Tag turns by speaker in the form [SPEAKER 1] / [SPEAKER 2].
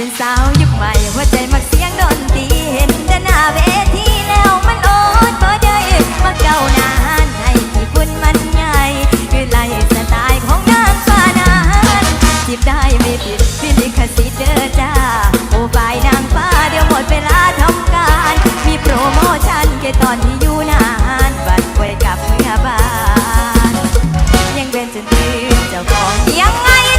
[SPEAKER 1] เป็นสาวยุคใหม่หัวใจมักเสียงดนตรีเห็นแต่หน้าเวทีแล้วมันโอดบ่ได้มาเก่านานให้ที่คุณมันใหญ่คือไลฟ์สไตล์ของนางฟ้านานจีบได้ไม่ผิดพี่ลิคสิเด้อจ้าโอ้ฝ่ายนางฟ้าเดี๋ยวหมดเวลาทำการ มีโปรโมชั่นแค่ตอนที่อยู่นานบัดไว้กับเมียบ้าน ยังเป็นจนตื่นเจ้าของยังไง